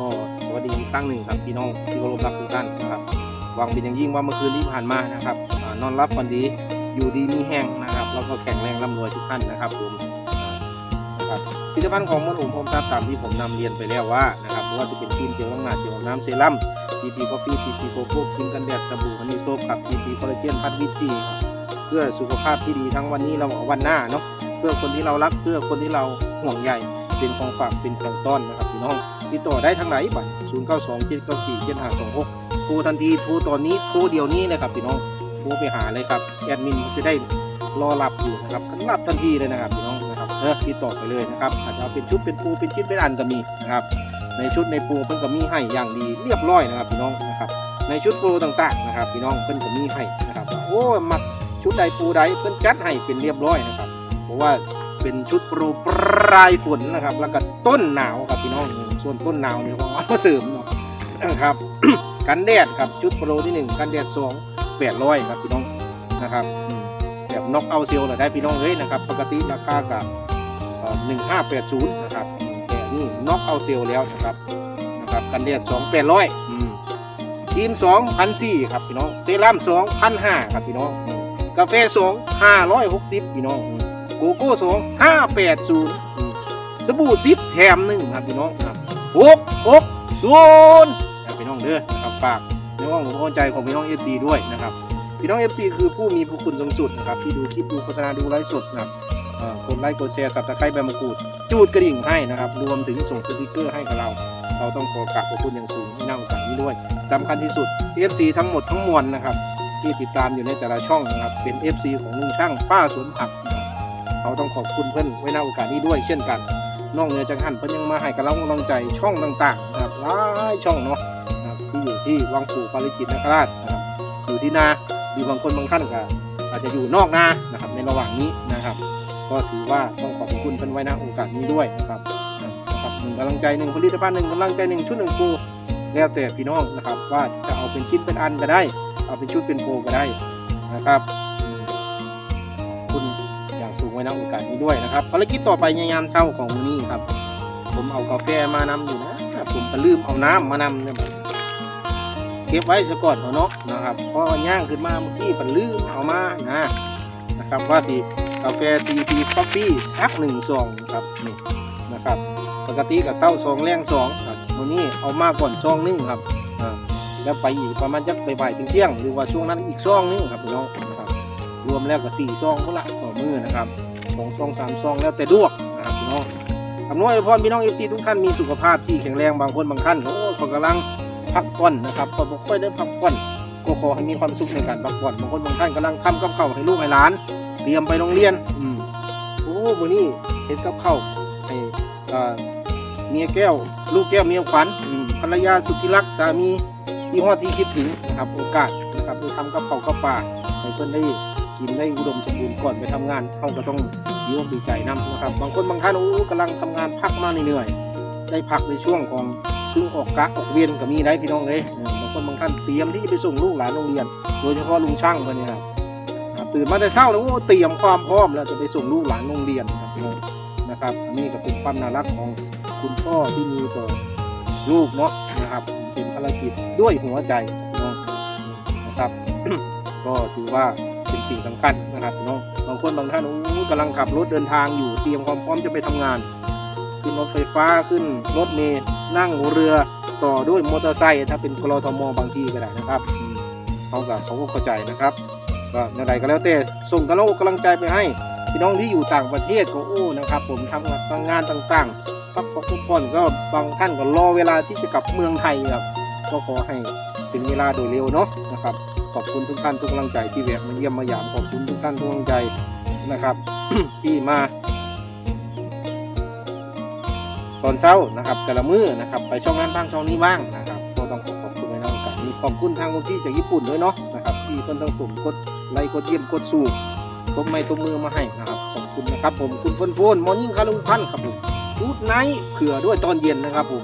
ก็สวัสดีครั้งหนึ่งครับพี่น้องที่เคารพรักทุกท่านนะครับหวังเป็นอย่างยิ่งว่าเมื่อคืนที่ผ่านมานะครับนอนรับฝันดีอยู่ดีมีแห้งนะครับแล้วก็แข็งแรงร่ำรวยทุกท่านนะครับผมนะครับผลิตภัณฑ์ของมดอุ่มพรมทรัพย์ตามที่ผมนำเรียนไปแล้วว่านะครับว่าจะเป็นครีมเจลล้างหน้าเจลน้ำเซรั่ม TP Coffee TP Coco ครีมกันแดดสบู่ฮันนี่โซฟกับ TP คอลลาเจนพัดวิตซีเพื่อสุขภาพที่ดีทั้งวันนี้เราวันหน้าเนาะเพื่อคนที่เรารักเพื่อคนที่เราห่วงใยเป็นของฝากเป็นของต้อนนะครับพี่น้อง ติดต่อได้ทางไหนบัตร0 9 2 7 9 4 7 5 2 6โทรทันทีโทรตอนนี้โทรเดี๋ยวนี้นะครับพี่น้องโทรไปหาเลยครับแอดมินจะได้รอรับอยู่นะครับรับทันทีเลยนะครับพี่น้องนะครับเออติดต่อไปเลยนะครับอาจจะเป็นชุดเป็นปูเป็นชิ้นเป็นอันก็มีนะครับในชุดในปูเพิ่นก็มีให้อย่างดีเรียบร้อยนะครับพี่น้องนะครับในชุดปูต่างๆนะครับพี่น้องเพิ่นก็มีให้นะครับโอ้มักชุดใดปูใดเพิ่นจัดให้เป็นเรียบร้อยนะครับ เพราะว่าเป็นชุดโปรปลายฝนนะครับ แล้วก็ต้นหนาวครับพี่น้อง ส่วนต้นหนาวเนี่ยผมเอามาเสริมเนาะนะครับ กันแดดครับชุดโปรที่หนึ่งกันแดดสองแปดร้อยครับพี่น้องนะครับแบบน็อกเอาเซลล์ได้พี่น้องเลยนะครับ ปกติราคากับหนึ่งห้าแปดศูนย์นะครับอืมแต่นี่น็อกเอาเซลล์แล้วนะครับนะครับกันแดดสองแปดร้อยทีมสองพันสี่ครับพี่น้องเซรั่มสองพันห้าครับพี่น้องกาแฟสองห้าร้อยหกสิบพี่น้องโกโก้สองห้าแปดศูนย์สบู่ซิปแถมหนึ่งครับพี่น้องครับ หกหกศูนย์ครับพี่น้องเด้อนะครับฝากในห้องของเข้าใจของพี่น้องเอฟซีด้วยนะครับพี่น้องเอฟซีคือผู้มีผู้คุณสูงสุดนะครับที่ดูคลิปดูโฆษณาดูไลฟ์สดนะครับเอ่อกดไลค์กดแชร์สับตะไคร้ใบมะกรูดจูดกระดิ่งให้นะครับรวมถึงส่งสติกเกอร์ให้กับเรา เราต้องขอกราบขอบคุณอย่างสูงที่นั่งโอกาสนี้ด้วยสำคัญที่สุด FC ทั้งหมดทั้งมวลนะครับที่ติดตามอยู่ในแต่ละช่องนะครับเป็น FC ของลุงช่างป้าสวนผักนะครับเขาต้องขอบคุณเพื่อนไว้ในโอกาสนี้ด้วยเช่นกัน นอกเหนือจากหันเพื่นยังมาให้กำลังกำลังใจช่องต่างๆนะครับหลายช่องเนาะนะครับที่อยู่ที่วังปู่ปาริจิตนคราชนะครับอยู่ที่นาหรือบางคนบางท่านก็อาจจะอยู่นอกนานะครับในระหว่างนี้นะครับ ก็ถือว่าต้องขอบคุณเพื่นไว้ในโอกาสนี้ด้วยนะครับนะครับหนึ่งกำลังใจหนึ่งผลิตภัณฑ์หนึ่งกำลังใจหนึ่งชุดหนึ่งปูแล้วแต่พี่น้องนะครับว่าจะเอาเป็นชิ้นเป็นอันก็ได้ เอาเป็นชุดเป็นโปก็ได้นะครับ ว้ในโอกาสนี้ด้วยนะครับภารกิจต่อไปในยามเช้าของมื้อนี้ครับ ผมเอากาแฟมานำอยู่นะผมก็ลืมเอาน้ำมานำเนี่ยเก็บไว้ซะก่อนเอะเนาะนะครับเพราะว่าย่างขึ้นมาเมื่อกี้ผมลืมเอามานะนะครับว่าสิกาแฟทีพีคอฟฟี่สักหนึ่งซองครับนี่นะครับปกติกับเช้าซองแรงซองครับมื้อนี้เอามาก่อนซองหนึงครับแล้วไปอีกประมาณจักบ่ายถึงเที่ยง หรือว่าช่วงนั้นอีกซองนึงครับพี่น้องนะครับรวมแล้วก็สี่ซองก็ละต่อมือนะครับ สองซองสามซองแล้วแต่ดวกนะครับพี่น้องอำนวยพรพี่น้องเอฟซีทุกท่านมีสุขภาพที่แข็งแรงบางคนบางท่านโอ้เขากำลังพักผ่อนนะครับพอบ่ค่อยได้พักผ่อนก็ขอให้มีความสุขในการพักผ่อนบางคนบางท่านกำลังทำกับข้าวให้ลูกให้หลาน เตรียมไปโรงเรียนอืมโอ้วันนี้เห็นกับข้าวให้อ่าเมียแก้ว ลูกแก้วเมียขวัญภรรยาสุดที่รักสามีที่ฮอดที่คิดถึงนะครับโอกาสนะครับได้ทำกับข้าวกับปลาให้เพื่อนได้ กินได้อุดมสมบูรณ์ก่อนไปทำงานเขาก็ต้องดีอกดีใจนำนะครับ บางคนบางท่านโอ้กำลังทำงานพักมาเหนื่อยได้พักในช่วงของครึ่งออกกะออกเวียนก็มีได้พี่น้องเลยบางคนบางท่านเตรียมที่จะไปส่งลูกหลานโรงเรียน โดยเฉพาะลุงช่างคนนี้ครับตื่นมาแต่เช้าแล้วโอ้เตรียมความพร้อมแล้วจะไปส่งลูกหลานโรงเรียนนะครับอันนี่ก็เป็นความน่ารักของคุณพ่อที่มีต่อลูกเนาะนะครับเป็นภารกิจด้วยหัวใจน้องนะครับก็ถือว่า สิ่งสำคัญนะครับพี่น้องบางคนบางท่านโอ้กำลังขับรถเดินทางอยู่เตรียมความพร้อมจะไปทำงาน ขึ้นรถไฟฟ้าขึ้นรถเมล์นั่งเรือต่อด้วยมอเตอร์ไซค์ถ้าเป็นกรทมบางที่ก็ได้นะครับเขาก็เขาก็เข้าใจนะครับก็ในใดก็แล้วแต่ส่งกำลังกกำลังใจไปให้พี่น้องที่อยู่ต่างประเทศก็โอ้นะครับ ผมทำงานงานต่างๆพักผ่อนก็บางท่านก็รอเวลาที่จะกลับเมืองไทยครับก็ขอให้ถึงเวลาโดยเร็วเนาะนะครับ อบคุณทุกท่านทุกกำลังใจที่แวะมาเยี่ยมมายามขอบคุณทุกท่านทุกกำลังใจนะครับ ที่มาตอนเช้านะครับแต่ละมื้อนะครับ ไปช่องนั้นบ้างช่องนี้บ้างนะครับก็ต้องขอขอบคุณในโอกาสนี้ขอบคุณทางคนที่จากญี่ปุ่นด้วยเนาะนะครับที่เพิ่นต้องสุ่มกดไลค์กดเยี่ยมกดสูบตบไม้ตบมือมาให้นะครับขอบคุณนะครับผมคุณฟนโฟนมอร์นิ่งคารุงพันธ์ครับผมกูดไนท์เผื่อด้วยตอนเย็นนะครับผม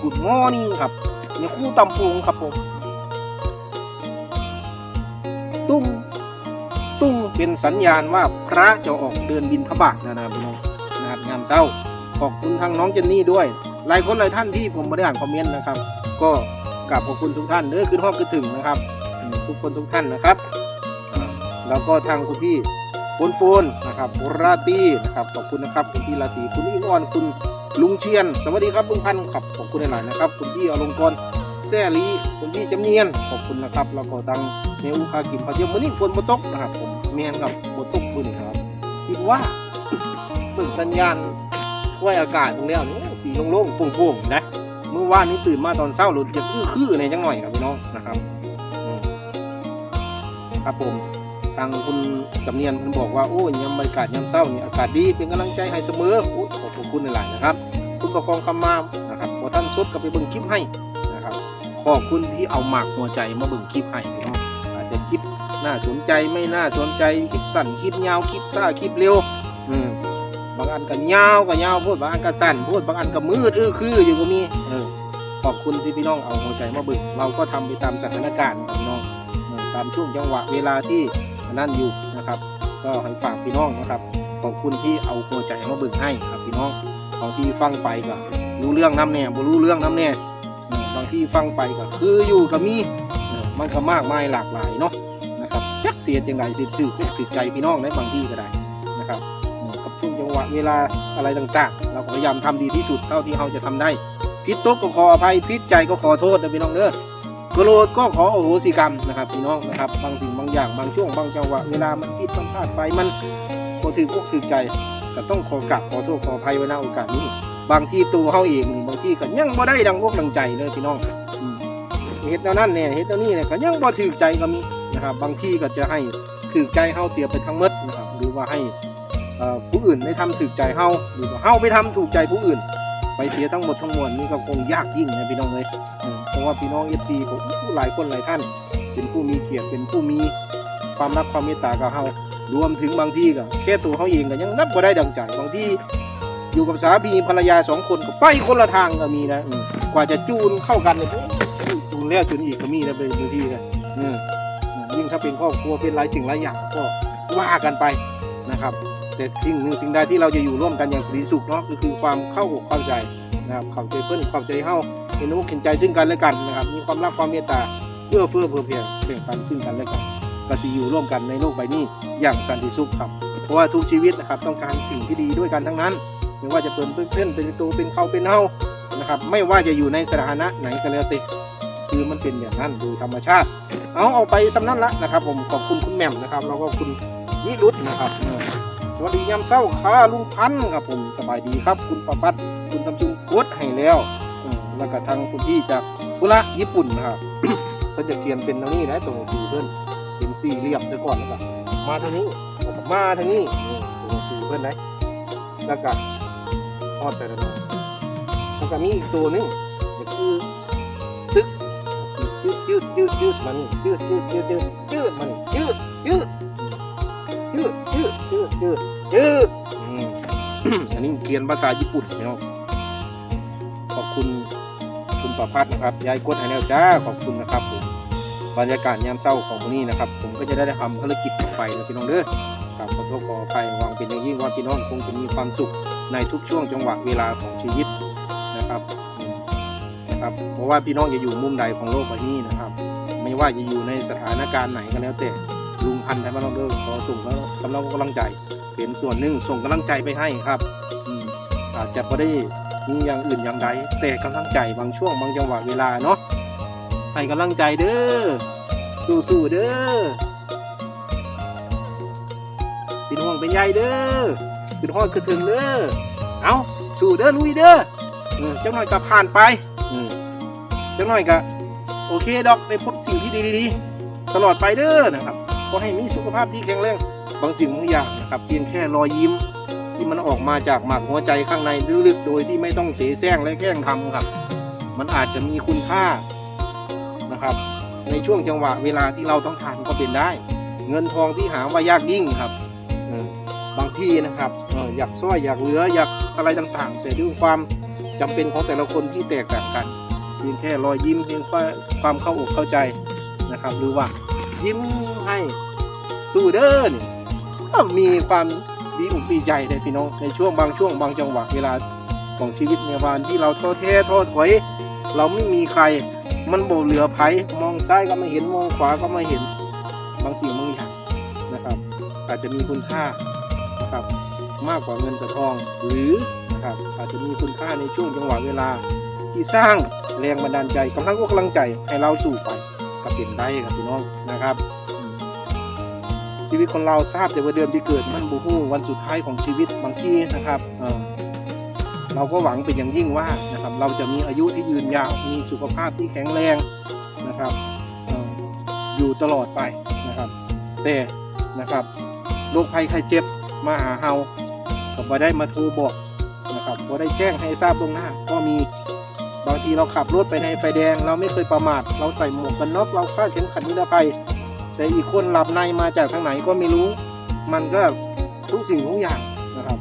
กูดมอร์นิ่งครับเนี่ยคู่ตำปูงครับผม ตุ้งตุ้งเป็นสัญญาณว่าพระจะออกเดินบินทบาทนะครับพี่น้องนะครับงามเช้าขอบคุณทางน้องเจนนี่ด้วย หลายคนหลายท่านที่ผมไม่ได้อ่านคอมเมนต์นะครับ ก็กราบขอบคุณทุกท่านเด้อขึ้นห้องขึ้นถึงนะครับ ทุกคนทุกท่านนะครับ แล้วก็ทางคุณพี่โฟนโฟนนะครับราตีนะครับขอบคุณนะครับคุณพี่ราตีคุณอิงออนคุณลุงเชียน สวัสดีครับลุงพันธ์ครับขอบคุณหลายๆนะครับ คุณพี่อลงกรณ์แซ่ลีคุณพี่จำเนียนขอบคุณนะครับ แล้วก็ทาง เนอูคากิมพาเทียมวันนี้ฝนมาตกนะครับผมเมียนกับฝนตกมือนี่ครับคิดว่าเบิ่งสัญญาณค่อยอากาศตรงนี้นี่สีโล่งๆโปร่งๆนะเมื่อวานนี้ตื่นมาตอนเช้าหลุดจะอื้อคือในจังหน่อยครับพี่น้องนะครับครับผมทางคุณจำเนียนคุณบอกว่าโอ้ยยามบรรยากาศยามเช้านี่อากาศดีเป็นกำลังใจให้เสมอโอ้ขอบคุณหลายๆนะครับ คุณประคองคำมานะครับพอท่านสดก็ไปเบิ่งคลิปให้นะครับขอบคุณที่เอาหมากหัวใจมาเบิ่งคลิปให้พี่น้อง จะคลิปน่าสนใจไม่น่าสนใจคลิปสั้นคลิปยาวคลิปซ่าคลิปเร็วอืมบางอันก็ยาวก็ยาวพูดบางอันก็สั้นพูดบางอันก็มืดอื้อคืออยู่ก็มีเออขอบคุณที่พี่น้องเอาหัวใจมาบึกเราก็ทำไปตามสถานการณ์พี่น้องตามช่วงจังหวะเวลาที่นั่นอยู่นะครับ ก็ให้ฝากพี่น้องนะครับขอบคุณที่เอาหัวใจมาบึกให้ครับพี่น้องบางทีฟังไปก็รู้เรื่องน้ำแน่บ่รู้เรื่องน้ำแน่บางทีฟังไปก็คืออยู่กับมี มันก็มากมายหลากหลายเนาะนะครับจักเสียจังไงสิถือถือใจพี่น้องในบางที่ก็ได้นะครับกับช่วงจังหวะเวลาอะไรต่างๆ เราพยายามทำดีที่สุดเท่าที่เราจะทำได้พิษตกก็ขออภัยพิษใจก็ขอโทษนะพี่น้องเด้อโกรธก็ขอโอโหสิกรรมนะครับพี่น้องนะครับ บางสิ่งบางอย่างบางช่วงบางจังหวะเวลามันผิดมันพลาดไปมันก็ถืออกถือใจก็ต้องขอกราบขอโทษขออภัยไว้ณโอกาสนี้ บางที่ตัวเขาเองบางที่ก็ยังบ่ได้ดังอกดังใจเลยพี่น้อง เฮ็ดแนวนั้นเนี่ยเฮ็ดแนวนี้เนี่ยก็ยังบ่ถือใจก็มีนะครับบางที่ก็จะให้ถือใจเฮาเสียไปทั้งหมดนะครับหรือว่าให้ผู้อื่นได้ทำถือใจเฮาหรือว่าเฮาไปทำถูกใจผู้อื่น ไปเสียทั้งหมดทั้งมวลนี่ก็คงยากยิ่งนะพี่น้องเลยเพราะว่าพี่น้องเอฟซีผมผู้หลายคนหลายท่าน เป็นผู้มีเกียรติเป็นผู้มีความรักความเมตตากับเฮารวมถึงบางที่ก็แค่ตัวเขาเองก็ยังนับว่าได้ดังใจบางที่อยู่กับสามีภรรยาสองคนก็ไปคนละทางก็มีนะกว่าจะจูนเข้ากันเนี่ย แล้วจนอีกก็มีนะเป็นบางที่นะยิ่งถ้าเป็นครอบครัวเป็นหลายสิ่งหลายอย่างก็ว่ากันไปนะครับ แต่สิ่งหนึ่งสิ่งใดที่เราจะอยู่ร่วมกันอย่างสันติสุขเนาะก็คือความเข้าอกเข้าใจนะครับเข้าใจเพื่อนเข้าใจเฮาเห็นอกเห็นใจซึ่งกันและกันนะครับ มีความรักความเมตตาเอื้อเฟื้อเผื่อเพียงแบ่งปันซึ่งกันและกันก็สิอยู่ร่วมกันในโลกใบนี้อย่างสันติสุขครับ เพราะว่าทุกชีวิตนะครับต้องการสิ่งที่ดีด้วยกันทั้งนั้นไม่ว่าจะเป็นเพื่อนเป็นตัวเป็นเขาเป็นเฮานะครับ ไม่ว่าจะอยู่ในสถานะไหนก็แล้วแต่ คือมันเป็นอย่างนั้นโดยธรรมชาติ เอาเอาไปสำนั้นละนะครับ ผมขอบคุณคุณแหม่มนะครับ แล้วก็คุณวิรุธนะครับสวัสดียามเช้าค่ะลุงพันธุ์ครับผมสบายดีครับ คุณประพัดคุณทำจุงกดให้แล้วแล้วก็ทางคุณพี่จากคุระญี่ปุ่นนะครับเพิ่นจะเขียนเป็นตรงนี้นะตรงคือเพิ่อนเป็นสี่เหลี่ยมซะก่อนแล้วก็มาทางนี้มาทางนี้ตรงคือเพิ่อนนะแล้วก็ทอดแต่ละตัวแล้วก็มีอีกตัวนึงก็คือ ยืดยืดยืดมันยืดยืดยืดยืดยืดมันยืดยืดยืดยืดยืดยืดยืดอันนี้เรียนภาษาญี่ปุ่นเนาะขอบคุณคุณประพัฒนะครับยายกดให้แล้วจ้าขอบคุณนะครับผมบรรยากาศยามเช้าของวันนี้นะครับ ผมก็จะได้ทำภารกิจต่อไปนะพี่น้องเด้อครับขอโทษขออภัยหวังเป็นอย่างยิ่งว่าพี่น้องคงจะมีความสุขในทุกช่วงจังหวะเวลาของชีวิตนะครับ ครับเพราะว่าพี่น้องจะอยู่มุมใดของโลกใบนี้นะครับ ไม่ว่าจะอยู่ในสถานการณ์ไหนก็แล้วแต่ลุงพันธ์ไทยบ้านเราเด้อขอส่งแล้วกำลังกำลังใจเป็นส่วนหนึ่งส่งกำลังใจไปให้ครับอาจจะไม่ได้มีอย่างอื่นอย่างใดแต่กำลังใจบางช่วงบางจังหวะเวลาเนาะให้กำลังใจเด้อสู้ๆเด้อเป็นห่วงเป็นใยเด้อเป็นห้อยคือถึงเด้อเอาสู้เด้อลุยเด้อเจังหน่อยก็ผ่านไป จังหน่อยก็โอเคดอกได้พบสิ่งที่ดีๆ ตลอดไปเด้อนะครับขอให้มีสุขภาพที่แข็งแรงบางสิ่งบางอย่างนะครับเพียงแค่รอยยิ้ม ที่มันออกมาจากหมากหัวใจข้างในลึกๆโดยที่ไม่ต้องเสแสร้งและแกล้งทำครับ มันอาจจะมีคุณค่านะครับ ในช่วงจังหวะเวลาที่เราต้องการก็เป็นได้ เงินทองที่หาว่ายากยิ่งครับบางที่นะครับอยากซ้อยอยากเหลืออยากอะไรต่างๆ แต่ด้วยความจำเป็นของแต่ละคนที่แตกต่างกัน พียงแค่รอยยิ้มเพียงแค่ความเข้าอกเข้าใจนะครับ หรือว่ายิ้มให้สู้เด้อนี่ก็มีความดีอกดีใจในพี่น้องในช่วงบางช่วงบางจังหวะเวลาของชีวิตในวันที่เราท้อแท้ท้อถอย เราไม่มีใคร มันโบเหลือไผมองซ้ายก็ไม่เห็นมองขวาก็ไม่เห็นบางสิ่งบางอย่างนะครับ อาจจะมีคุณค่านะครับมากกว่าเงินกับทอง หรือนะครับอาจจะมีคุณค่าในช่วงจังหวะเวลาที่สร้าง แรงบันดาลใจกำลังอกกำลังใจให้เราสู่ไปกับเป็นได้ครับพี่น้องนะครับ ชีวิตคนเราทราบแต่ว่าเดือนที่เกิดมันบูฮู้วันสุดท้ายของชีวิตบางที่นะครับเเราก็หวังเป็นอย่างยิ่งว่านะครับ เราจะมีอายุที่ยืนยาวมีสุขภาพที่แข็งแรงนะครับออยู่ตลอดไปนะครับ แต่นะครับโรคภัยไข้เจ็บมาหาเฮาก็บ่ได้มาโทรบอกนะครับบ่ได้แจ้งให้ทราบล่วงหน้าก็มี บางทีเราขับรถไปในไฟแดง เราไม่เคยประมาท เราใส่หมวกกันน็อกเราคาดเข็มขัดนิรภัย แต่อีกคนหลับในมาจากทางไหนก็ไม่รู้ มันก็ทุกสิ่งทุกอย่างนะครับ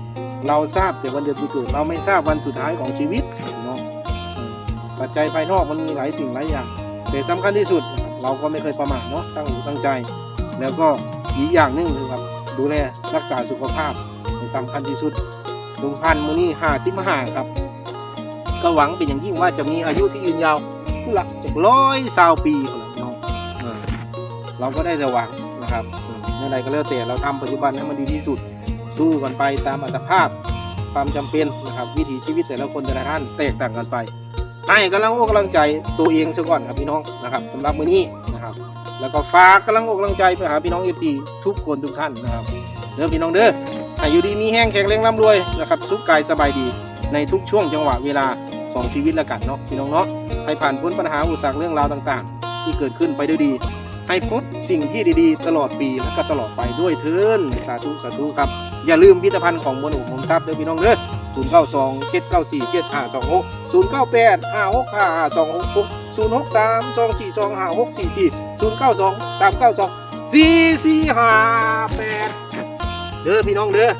เราทราบแต่วันเดือนปีเกิดเราไม่ทราบวันสุดท้ายของชีวิตพี่น้องอืมปัจจัยภายนอกมันมีหลายสิ่งหลายอย่าง แต่สำคัญที่สุดเราก็ไม่เคยประมาทเนาะตั้งหูตั้งใจ แล้วก็อีกอย่างหนึงคือครับดูแลรักษาสุขภาพสำคัญที่สุดลุงพันธุ์มือนี้ห้าสิบห้าครับ ก็หวังเป็นอย่างยิ่งว่าจะมีอายุที่ยืนยาวหลักจากร้อยสาวปีคนละพี่น้องเออเราก็ได้แต่หวังนะครับอืมเมื่อใดก็แล้วแต่เราทำปัจจุบันให้มันดีที่สุดสู้กันไปตามอัตภาพความจำเป็นนะครับวิถีชีวิตแต่ละคนแต่ละท่านแตกต่างกันไปให้กำลังอกกำลังใจตัวเองซะก่อนครับพี่น้องนะครับสำหรับมื้อนี้นะครับ แล้วก็ฝากกำลังอกกำลังใจไปหาพี่น้องเอฟซีทุกคนทุกท่านนะครับเด้อพี่น้องเด้อให้อยู่ดีมีแห้งแข็งแรงร่ำรวยนะครับสุขกายสบายดีในทุกช่วงจังหวะเวลา ของชีวิตละกันเนาะพี่น้องเนาะให้ผ่านพ้นปัญหาอุปสรรคเรื่องราวต่างๆ ที่เกิดขึ้นไปด้วยดี ให้พบสิ่งที่ดีๆ ตลอดปีและก็ตลอดไปด้วยเถินสาธุสาธุครับ อย่าลืมพิพิธภัณฑ์ของมนุษย์ผมทรัพย์เด้อพี่น้องเด้อ0 9 2 7 9 4 7 5 2 6 0 9 8 5 6 5 5 2 6 6 0 6 3 2 4 2 5 6 4 4 0 9 2 3 9 2 4 4 5 8เด้อพี่น้องเด้อ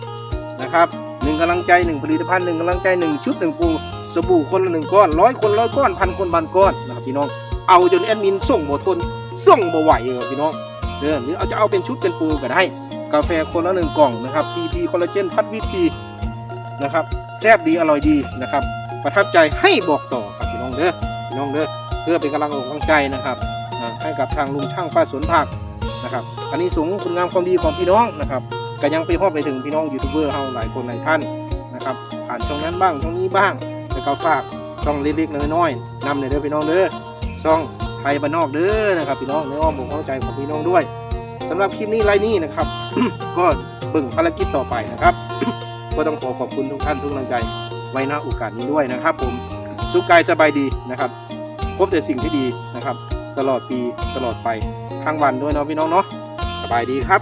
นะครับหนึ่งกำลังใจหนึ่งผลิตภัณฑ์หนึ่งกำลังใจหนึ่งชุดหนึ่งปู สบู่คนละหนึ่งก้อนร้อยคนร้อยก้อนพันคนพันก้อนนะครับพี่น้องเอาจนแอดมินส่งบ่ทนส่งบ่ไหวเลยพี่น้องเด้อหรือเอาจะเอาเป็นชุดเป็นปูก็ได้ กาแฟคนละหนึ่งกล่องนะครับพีพีคอลลาเจนพัดวิตซีนะครับแซ่บดีอร่อยดีนะครับ ประทับใจให้บอกต่อครับพี่น้องเด้อพี่น้องเด้อเพื่อเป็นกำลังอกกำลังใจนะครับให้กับทางลุงช่างป้าสวนผักนะครับ อันนี้สูงคุณงามความดีของพี่น้องนะครับก็ยังไปฮอดไปถึงพี่น้องยูทูบเบอร์เฮาหลายคนหลายท่านนะครับผ่านช่องนั้นบ้างช่องนี้บ้าง ก็ฝากช่องเล็กๆน้อยๆนำเด้อพี่น้องเด้อช่องไทยบ้านนอกเด้อนะครับพี่น้องในอ้อมอกอ้อมใจของพี่น้องด้วยสำหรับคลิปนี้ไลน์นี้นะครับ ก็เบิ่งภารกิจต่อไปนะครับ ก็ต้องขอขอบคุณทุกท่านทุกกำลังใจ ไว้ณโอกาสนี้ด้วยนะครับ ผมสุขกายสบายดีนะครับ พบแต่สิ่งที่ดีนะครับ ตลอดปีตลอดไปทั้งวันด้วยเนาะพี่น้องเนาะสบายดีครับ